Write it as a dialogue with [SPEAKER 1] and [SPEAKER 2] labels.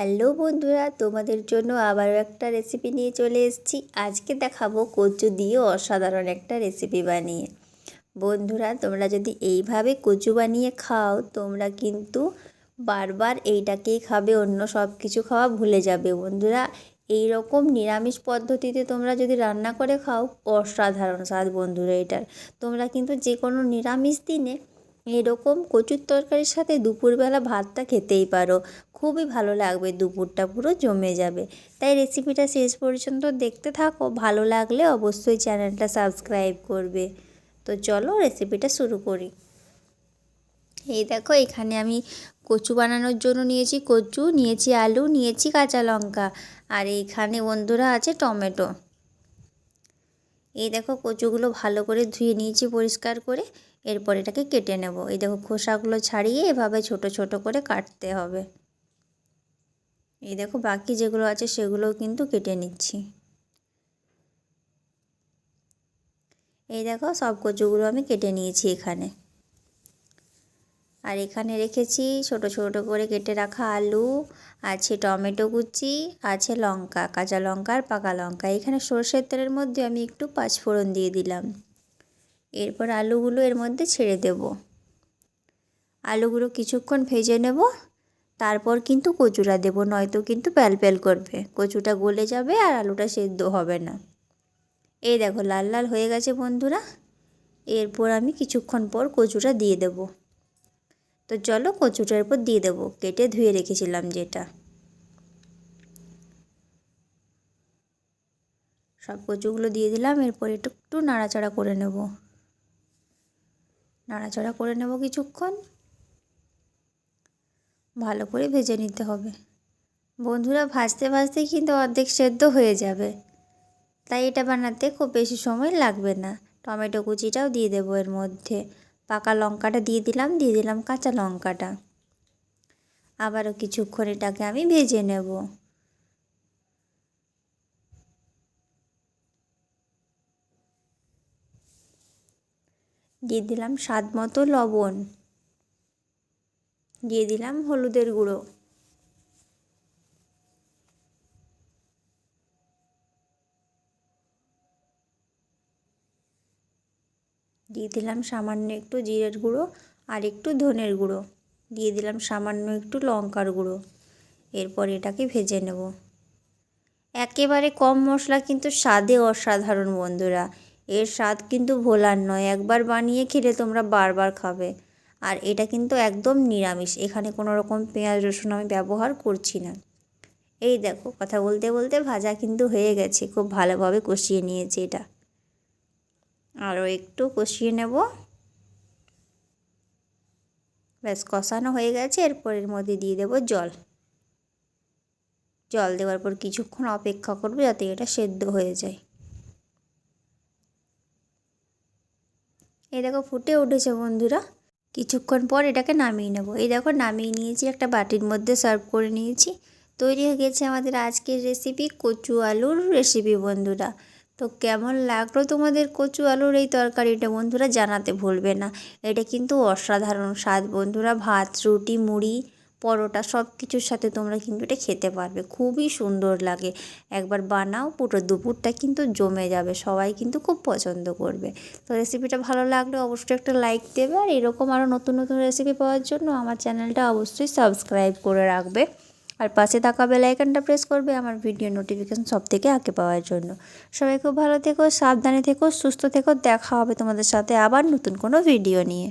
[SPEAKER 1] Hello বন্ধুরা, তোমাদের জন্য আবারও একটা রেসিপি নিয়ে চলে এসেছি। আজকে দেখাবো কচু দিয়ে অসাধারণ একটা রেসিপি বানিয়ে। বন্ধুরা, তোমরা যদি এইভাবে কচু বানিয়ে খাও, তোমরা কিন্তু বারবার এইটাকেই খাবে, অন্য সব কিছু খাওয়া ভুলে যাবে। বন্ধুরা এই রকম নিরামিষ পদ্ধতিতে তোমরা যদি রান্না করে খাও, অসাধারণ স্বাদ বন্ধুরা এটার। তোমরা কিন্তু যে কোনো নিরামিষ দিনে এরকম কচুর তরকারির সাথে দুপুরবেলা ভাতটা খেতেই পারো। খুবই ভালো লাগবে, দুপুরটা পুরো জমে যাবে। তাই রেসিপিটা শেষ পর্যন্ত দেখতে থাকো, ভালো লাগলে অবশ্যই চ্যানেলটা সাবস্ক্রাইব করবে। তো চলো রেসিপিটা শুরু করি। এই দেখো, এখানে আমি কচু বানানোর জন্য নিয়েছি কচু, নিয়েছি আলু, নিয়েছি কাঁচা লঙ্কা, আর এইখানে বন্ধুরা আছে টমেটো। এই দেখো কচুগুলো ভালো করে ধুয়ে নিয়েছি পরিষ্কার করে। এরপর এটাকে কেটে নেব। এই দেখো খোসাগুলো ছাড়িয়ে এভাবে ছোট ছোট করে কাটতে হবে। এই দেখো বাকি যেগুলো আছে সেগুলোও কিন্তু কেটে নিচ্ছি। এই দেখো সব কচুগুলো আমি কেটে নিয়েছি এখানে। আর এখানে রেখেছি ছোট ছোট করে কেটে রাখা আলু, আছে টমেটো কুচি, আছে লঙ্কা, কাঁচা লঙ্কা আর পাকা লঙ্কা। এখানে সর্ষের তেলের মধ্যে আমি একটু পাঁচফোড়ন দিয়ে দিলাম। এরপর আলুগুলো এর মধ্যে ছেড়ে দেব। আলুগুলো কিছুক্ষণ ভেজে নেব, তারপর কিন্তু কচুটা দেব, নয়তো কিন্তু প্যাল প্যাল করবে। কচুটা গলে যাবে আর আলুটা সেদ্ধ হবে না। এই দেখো, লাল লাল হয়ে গেছে বন্ধুরা। এরপর আমি কিছুক্ষণ পর কচুটা দিয়ে দেব। তো চলো কচুটার উপর দিয়ে দেবো, কেটে ধুয়ে রেখেছিলাম যেটা। সব কচুগুলো দিয়ে দিলাম, এরপর একটু একটু নাড়াচাড়া করে নেব। নাড়াচাড়া করে নেব কিছুক্ষণ। ভালো করে ভেজে নিতে হবে। বন্ধুরা, ভাজতে ভাজতে কিন্তু অর্ধেক সেদ্ধ হয়ে যাবে। তাই এটা বানাতে খুব বেশি সময় লাগবে না। টমেটো কুচিটাও দিয়ে দেবো এর মধ্যে। পাকা লঙ্কাটা দিয়ে দিলাম দিয়ে দিলাম কাঁচা লঙ্কাটা। আবারও কিছুক্ষণ এটাকে আমি ভেজে নেব। দিয়ে দিলাম স্বাদ মতো লবণ। দিয়ে দিলাম হলুদের গুঁড়ো। দিয়ে দিলাম সামান্য একটু জিরের গুঁড়ো আর একটু ধনের গুঁড়ো। দিয়ে দিলাম সামান্য একটু লঙ্কার গুঁড়ো। এরপর এটাকে ভেজে নেব। একেবারে কম মশলা কিন্তু স্বাদে অসাধারণ বন্ধুরা। এর স্বাদ কিন্তু ভোলার নয়। একবার বানিয়ে খেলে তোমরা বারবার খাবে। আর এটা কিন্তু একদম নিরামিষ। এখানে কোনো রকম পেঁয়াজ, রসুন আমি ব্যবহার করছি না। এই দেখো, কথা বলতে বলতে ভাজা কিন্তু হয়ে গেছে। খুব ভালোভাবে কষিয়ে নিয়েছি এটা। আরও একটু কষিয়ে নেব। ব্যাস, কষানো হয়ে গেছে। এরপর এর মধ্যে দিয়ে দেবো জল। জল দেওয়ার পর কিছুক্ষণ অপেক্ষা করব যাতে এটা সেদ্ধ হয়ে যায়। এই দেখো ফুটে উঠেছে বন্ধুরা। কিছুক্ষণ পর এটাকে নামিয়ে নেব। এই দেখো নামিয়ে নিয়েছি, একটা বাটির মধ্যে সার্ভ করে নিয়েছি। তৈরি হয়ে গেছে আমাদের আজকের রেসিপি কচু আলুর রেসিপি বন্ধুরা। তো কেমন লাগল তোমাদের কচু আলুর এই তরকারিটা বন্ধুরা জানাতে ভুলবে না। এটা কিন্তু অসাধারণ স্বাদ বন্ধুরা। ভাত, রুটি, মুড়ি পরোটা সব কিছুর সাথে তোমরা কিন্তু এটা খেতে পারবে। খুবই সুন্দর লাগে। একবার বানাও, পুরো দুপুরটা কিন্তু জমে যাবে। সবাই কিন্তু খুব পছন্দ করবে। তো রেসিপিটা ভালো লাগলে অবশ্যই একটা লাইক দেবে। আর এরকম আরও নতুন নতুন রেসিপি পাওয়ার জন্য আমার চ্যানেলটা অবশ্যই সাবস্ক্রাইব করে রাখবে। আর পাশে থাকা বেলাইকানটা প্রেস করবে আমার ভিডিও নোটিফিকেশান সব থেকে আগে পাওয়ার জন্য। সবাই খুব ভালো থেকো, সাবধানে থেকো, সুস্থ থেকো। দেখা হবে তোমাদের সাথে আবার নতুন কোনো ভিডিও নিয়ে।